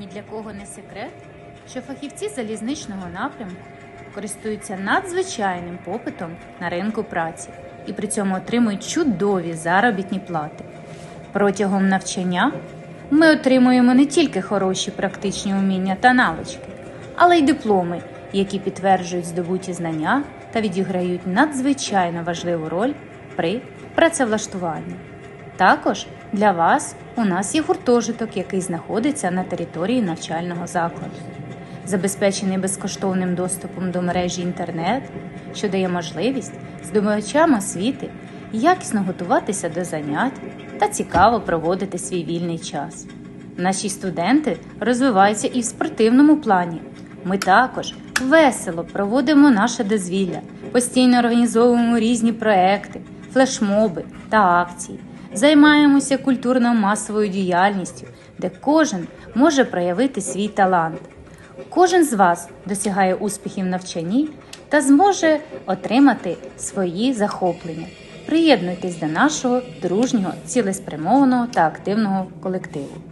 Ні для кого не секрет, що фахівці залізничного напрямку користуються надзвичайним попитом на ринку праці і при цьому отримують чудові заробітні плати. Протягом навчання ми отримуємо не тільки хороші практичні уміння та навички, але й дипломи, які підтверджують здобуті знання та відіграють надзвичайно важливу роль при працевлаштуванні. Також для вас у нас є гуртожиток, який знаходиться на території навчального закладу, забезпечений безкоштовним доступом до мережі інтернет, що дає можливість здобувачам освіти якісно готуватися до занять та цікаво проводити свій вільний час. Наші студенти розвиваються і в спортивному плані. Ми також весело проводимо наше дозвілля, постійно організовуємо різні проекти, флешмоби та акції. Займаємося культурно-масовою діяльністю, де кожен може проявити свій талант. Кожен з вас досягає успіхів навчанні та зможе отримати свої захоплення. Приєднуйтесь до нашого дружнього, цілеспрямованого та активного колективу.